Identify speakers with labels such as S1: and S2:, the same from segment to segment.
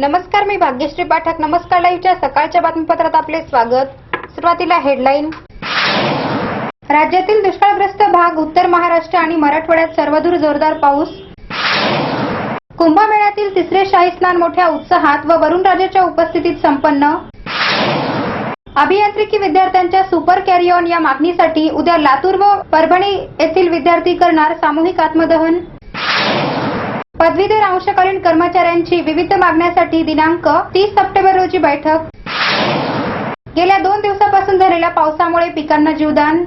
S1: नमस्कार मी भाग्यश्री पाठक. नमस्कार लाईव्हच्या सकाळच्या बातमीपत्रात आपले स्वागत. सुरुवातीला हेडलाईन. राज्यातील दुष्काळग्रस्त भाग उत्तर महाराष्ट्र आणि मराठवाड्यात सर्वदूर जोरदार पाऊस. कुंभमेळ्यातील तिसरे शाही स्नान मोठ्या उत्साहात व वरुणराजाच्या उपस्थितीत संपन्न. अभियांत्रिकी विद्यार्थ्यांच्या सुपर कॅरिऑन या मागणीसाठी उद्या लातूर व परभणी येथील विद्यार्थी करणार सामूहिक आत्मदहन. पदवीधर अंशकालीन कर्मचाऱ्यांची विविध मागण्यासाठी दिनांक तीस सप्टेंबर रोजी बैठक. गेल्या दोन दिवसापासून झालेल्या पावसामुळे पिकांना जीवदान.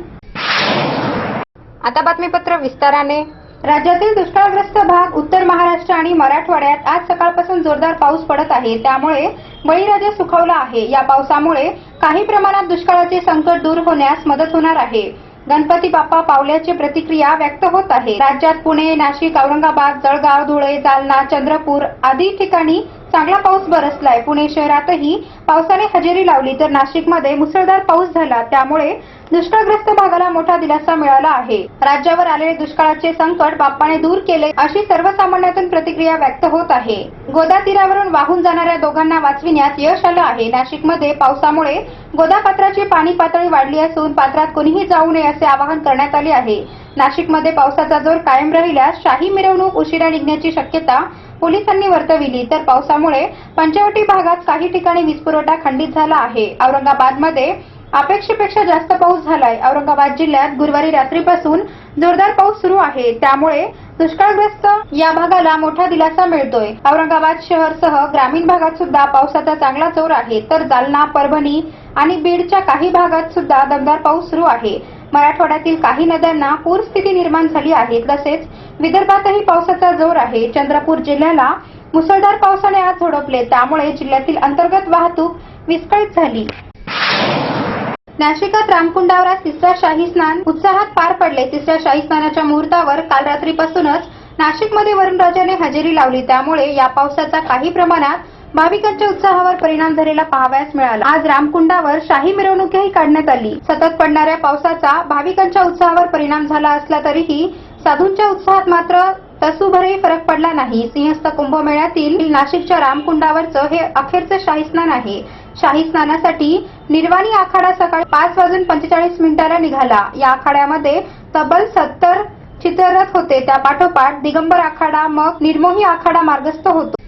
S1: आता बातमीपत्र विस्ताराने. राज्यातील दुष्काळग्रस्त भाग उत्तर महाराष्ट्र आणि मराठवाड्यात आज सकाळपासून जोरदार पाऊस पडत आहे. त्यामुळे बळीराजा सुखावला आहे. या पावसामुळे काही प्रमाणात दुष्काळाचे संकट दूर होण्यास मदत होणार आहे. गणपती बाप्पा पावल्याची प्रतिक्रिया व्यक्त होत आहे. राज्यात पुणे नाशिक औरंगाबाद जळगाव धुळे जालना चंद्रपूर आदी ठिकाणी चांगला पाऊस बरसलाय. पुणे शहरातही पावसाने हजेरी लावली तर नाशिकमध्ये मुसळधार पाऊस झाला. त्यामुळे दुष्काळग्रस्त भागाला मोठा दिलासा मिळाला आहे. राज्यावर आलेले दुष्काळाचे संकट बाप्पाने दूर केले अशी सर्वसामान्यातून प्रतिक्रिया व्यक्त होत आहे. गोदा तीरावरून वाहून जाणाऱ्या दोघांना वाचविण्यात यश आलं आहे. नाशिकमध्ये पावसामुळे गोदा पात्राची पाणी पातळी वाढली असून पात्रात कोणीही जाऊ नये असे आवाहन करण्यात आले आहे. नाशिकमध्ये पावसाचा जोर कायम राहिल्यास शाही मिरवणूक उशिरा निघण्याची शक्यता पोलिसांनी वर्तविली तर पावसामुळे पंचवटी भागात काही ठिकाणी वीजपुरवठा खंडित झाला आहे. औरंगाबादमध्ये अपेक्षेपेक्षा जास्त पाऊस झालाय. औरंगाबाद जिल्ह्यात गुरुवारी रात्रीपासून जोरदार पाऊस सुरू आहे. त्यामुळे दुष्काळग्रस्त या भागाला मोठा दिलासा मिळतोय. औरंगाबाद शहरसह ग्रामीण भागात सुद्धा पावसाचा चांगला जोर आहे. तर जालना परभणी आणि बीडच्या काही भागात सुद्धा दमदार पाऊस सुरू आहे. मराठवाड्यातील काही नद्यांना पूरस्थिती निर्माण झाली आहे. तसेच विदर्भातही पावसाचा जोर आहे. चंद्रपूर जिल्ह्याला मुसळधार पावसाने आज झोडपले. त्यामुळे जिल्ह्यातील अंतर्गत वाहतूक विस्कळीत झाली. नाशिकात रामकुंडावर तिसरा शाही स्नान उत्साहात पार पडले. तिसऱ्या शाही स्नानाच्या मुहूर्तावर काल रात्रीपासूनच नाशिकमध्ये वरुणराजाने हजेरी लावली. त्यामुळे या पावसाचा काही प्रमाणात भाविकांच्या उत्साहावर परिणाम झालेला पाहावयास मिळाला. आज रामकुंडावर शाही मिरवणूकही काढण्यात आली. सतत पडणाऱ्या पावसाचा भाविकांच्या उत्साहावर परिणाम झाला असला तरीही साधूंच्या उत्साहात मात्र तसूभरही फरक पडला नाही. सिंहस्थ कुंभमेळ्यातील नाशिकच्या रामकुंडावरचं हे अखेरचं शाही स्नान आहे. शाही स्नानासाठी निर्वाणी आखाडा सकाळी पाच वाजून पंचेचाळीस मिनिटाला निघाला. या आखाड्यामध्ये तब्बल सत्तर चित्ररथ होते. त्या पाठोपाठ दिगंबर आखाडा मग निर्मोही आखाडा मार्गस्थ होतो.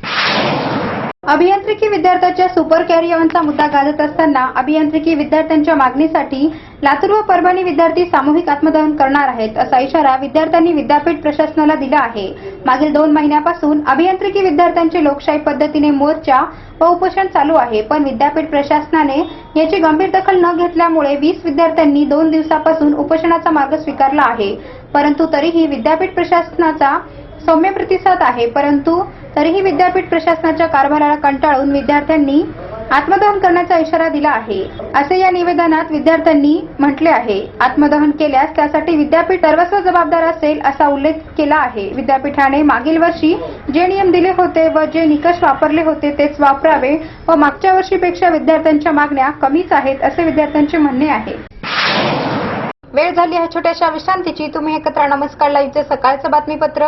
S1: अभियांत्रिकी विद्यार्थ्यांच्या सुपर कॅरियॉनचा मुद्दा गाजत असताना अभियांत्रिकी विद्यार्थ्यांच्या मागणीसाठी लातूर व परभणी विद्यार्थी सामूहिक आत्मदहन करणार आहेत असा इशारा विद्यार्थ्यांनी विद्यापीठ प्रशासनाला दिला आहे. मागील दोन महिन्यापासून अभियांत्रिकी विद्यार्थ्यांचे लोकशाही पद्धतीने मोर्चा व उपोषण चालू आहे पण विद्यापीठ प्रशासनाने याची गंभीर दखल न घेतल्यामुळे वीस विद्यार्थ्यांनी दोन दिवसापासून उपोषणाचा मार्ग स्वीकारला आहे. परंतु तरीही विद्यापीठ प्रशासनाचा सौम्य प्रतिसाद आहे परंतु तरीही विद्यापीठ प्रशासनाच्या कारभाराला कंटाळून विद्यार्थ्यांनी आत्मदहन करण्याचा इशारा दिला आहे. असे या निवेदनात विद्यार्थ्यांनी म्हटले आहे. आत्मदहन केल्यास त्यासाठी विद्यापीठ सर्वस्व जबाबदार असेल असा उल्लेख केला आहे. विद्यापीठाने मागील वर्षी जे नियम दिले होते व जे निकष वापरले होते तेच वापरावे व मागच्या वर्षीपेक्षा विद्यार्थ्यांच्या मागण्या कमीच आहेत असे विद्यार्थ्यांचे म्हणणे आहे. वेळ झाली आहे छोट्याशा विश्रांतीची. तुम्ही एकत्र नमस्कार. लाईव्हचे सकाळचं बातमीपत्र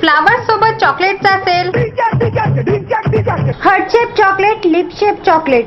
S1: फ्लावर सोबत चॉकलेटचा असेल heart shape chocolate lip shape chocolate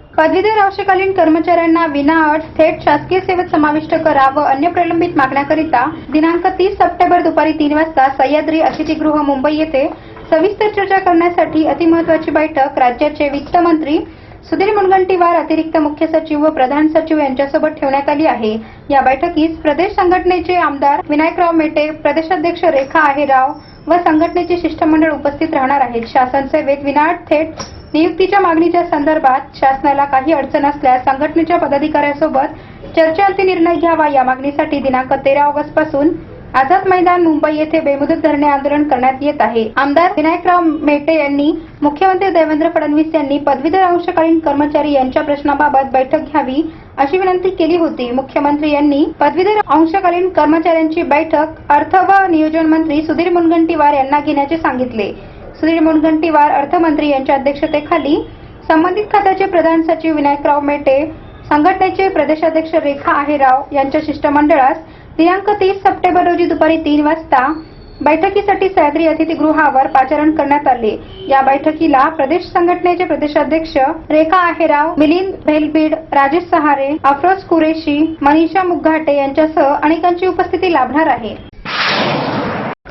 S1: पदवीधर अंशकालीन कर्मचाऱ्यांना विनाअट थेट शासकीय सेवेत समाविष्ट करा व अन्य प्रलंबित मागण्याकरिता दिनांक तीस सप्टेंबर दुपारी तीन वाजता सह्याद्री अतिथीगृह मुंबई येथे सविस्तर चर्चा करण्यासाठी अतिमहत्वाची बैठक राज्याचे वित्त मंत्री सुधीर मुनगंटीवार अतिरिक्त मुख्य सचिव व प्रधान सचिव यांच्यासोबत ठेवण्यात आली आहे. या बैठकीस प्रदेश संघटनेचे आमदार विनायकराव मेटे प्रदेशाध्यक्ष रेखा आहेराव व संघटनेचे शिष्टमंडळ उपस्थित राहणार आहेत. शासन सेवेत विनाअट थेट नियुक्तीच्या मागणीच्या संदर्भात शासनाला काही अडचण असल्यास संघटनेच्या पदाधिकाऱ्यांसोबत चर्चेअंती निर्णय घ्यावा या मागणीसाठी दिनांक तेरा ऑगस्टपासून आझाद मैदान मुंबई येथे बेमुदत धरणे आंदोलन करण्यात येत आहे. आमदार विनायकराव मेटे यांनी मुख्यमंत्री देवेंद्र फडणवीस यांनी पदवीधर अंशकालीन कर्मचारी यांच्या प्रश्नाबाबत बैठक घ्यावी अशी विनंती केली होती. मुख्यमंत्री यांनी पदवीधर अंशकालीन कर्मचाऱ्यांची बैठक अर्थ व नियोजन मंत्री सुधीर मुनगंटीवार यांना घेण्याचे सांगितले. सुधीर मुनगंटीवार अर्थमंत्री यांच्या अध्यक्षतेखाली संबंधित खात्याचे प्रधान सचिव विनायकराव मेटे संघटनेचे प्रदेशाध्यक्ष रेखा आहेराव यांच्या शिष्टमंडळास दिनांक तीस सप्टेंबर रोजी दुपारी तीन वाजता बैठकीसाठी सह्याद्री अतिथीगृहावर पाचारण करण्यात आले. या बैठकीला प्रदेश संघटनेचे प्रदेशाध्यक्ष रेखा आहेराव मिलिंद भेलबीड राजेश सहारे अफरोज कुरेशी मनीषा मुघाटे यांच्यासह अनेकांची उपस्थिती लाभणार आहे.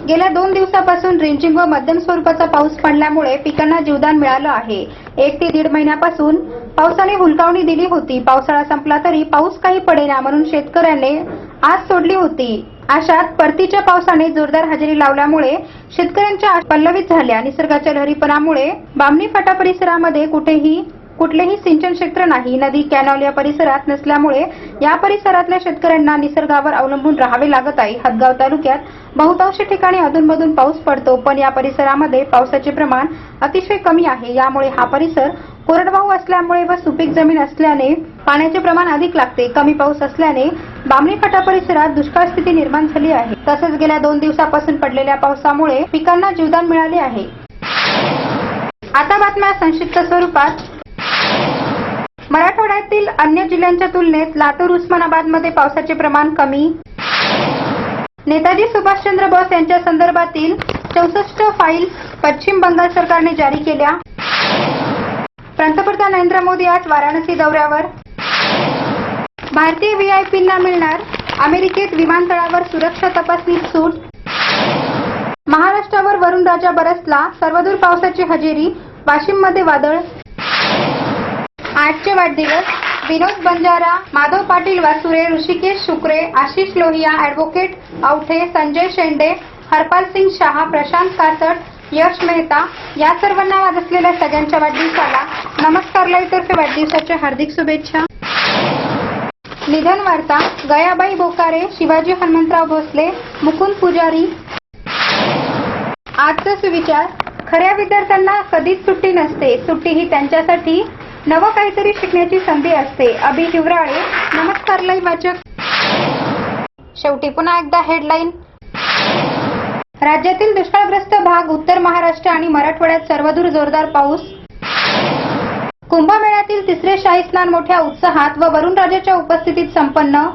S1: गेल्या दोन दिवसापासून रिमझिम व मध्यम स्वरूपाचा पाऊस पडल्यामुळे पिकांना जीवदान मिळालं आहे. एक ते दीड महिन्यापासून पावसाने हुलकावणी दिली होती. पावसाळा संपला तरी पाऊस काही पडेना म्हणून शेतकऱ्याने आज सोडली होती. अशात परतीच्या पावसाने जोरदार हजेरी लावल्यामुळे शेतकऱ्यांच्या पल्लवित झाल्या. निसर्गाच्या लहरीपणामुळे बामणी फाटा परिसरामध्ये कुठेही कुठलेही सिंचन क्षेत्र नाही. नदी कॅनॉल या परिसरात नसल्यामुळे या परिसरातल्या शेतकऱ्यांना निसर्गावर अवलंबून राहावे लागत आहे. हदगाव तालुक्यात बहुतांश ठिकाणी अधूनमधून पाऊस पडतो पण या परिसरामध्ये पावसाचे प्रमाण अतिशय कमी आहे. यामुळे हा परिसर कोरडवाहू असल्यामुळे व सुपीक जमीन असल्याने पाण्याचे प्रमाण अधिक लागते. कमी पाऊस असल्याने बामणी फाटा परिसरात दुष्काळ स्थिती निर्माण झाली आहे. तसेच गेल्या दोन दिवसापासून पडलेल्या पावसामुळे पिकांना जीवदान मिळाले आहे. आता बातम्या संक्षिप्त स्वरूपात. मराठवाड्यातील अन्य जिल्ह्यांच्या तुलनेत लातूर उस्मानाबादमध्ये पावसाचे प्रमाण कमी. नेताजी सुभाषचंद्र बोस यांच्या संदर्भातील चौसष्ट फाईल पश्चिम बंगाल सरकारने जारी केल्या. पंतप्रधान नरेंद्र मोदी आज वाराणसी दौऱ्यावर. भारतीय व्हीआयपींना मिळणार अमेरिकेत विमानतळावर सुरक्षा तपासणी सूट. महाराष्ट्रावर वरुणराजा बरसला सर्वदूर पावसाची हजेरी वाशिममध्ये वादळ आजचे वाढदिवस विनोद बंजारा माधव पाटील वासुरे ऋषिकेश शुक्रे आशिष लोहिया ऍडव्होकेट अवठे संजय शेंडे हरपाल सिंग शहा प्रशांत कासट यश मेहता या सर्वांना वाद असलेल्या सगळ्यांच्या वाढदिवसाला नमस्कार लाईतर्फे वाढदिवसाच्या हार्दिक शुभेच्छा. निधन वार्ता गयाबाई बोकारे शिवाजी हनुमंतराव भोसले मुकुंद पुजारी. आजचा सुविचार खऱ्या विद्यार्थ्यांना कधीच सुट्टी नसते सुट्टी ही त्यांच्यासाठी नवं काहीतरी शिकण्याची संधी असते. अभि हिवराळे नमस्कार लय वाचक. शेवटी पुन्हा एकदा हेडलाईन राज्यातील दुष्काळग्रस्त भाग उत्तर महाराष्ट्र आणि मराठवाड्यात सर्वदूर जोरदार पाऊस. कुंभमेळ्यातील तिसरे शाही स्नान मोठ्या उत्साहात व वरुणराजाच्या उपस्थितीत संपन्न.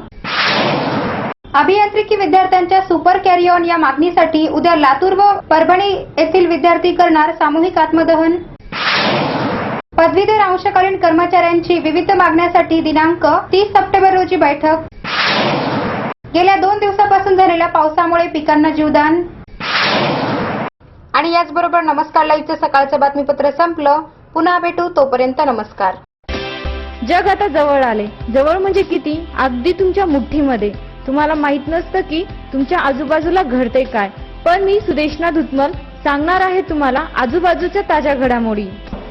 S1: अभियांत्रिकी विद्यार्थ्यांच्या सुपर कॅरिऑन या मागणीसाठी उद्या लातूर व परभणी येथील विद्यार्थी करणार सामूहिक आत्मदहन. पदवीधर अंशकालीन कर्मचाऱ्यांची विविध मागण्यासाठी दिनांक तीस सप्टेंबर रोजी बैठक. गेल्या दोन दिवसापासून झालेल्या पावसामुळे पिकांना जीवदान. आणि याचबरोबर नमस्कार लाईव्हचं सकाळचं बातमीपत्र संपलं. पुन्हा भेटू. तोपर्यंत नमस्कार.
S2: जग आता जवळ आले. जवळ म्हणजे किती? अगदी तुमच्या मुठ्ठीमध्ये तुम्हाला माहीत नसतं की तुमच्या आजूबाजूला घडते काय. पण मी सुदेशना धुतमल सांगणार आहे तुम्हाला आजूबाजूच्या ताज्या घडामोडी.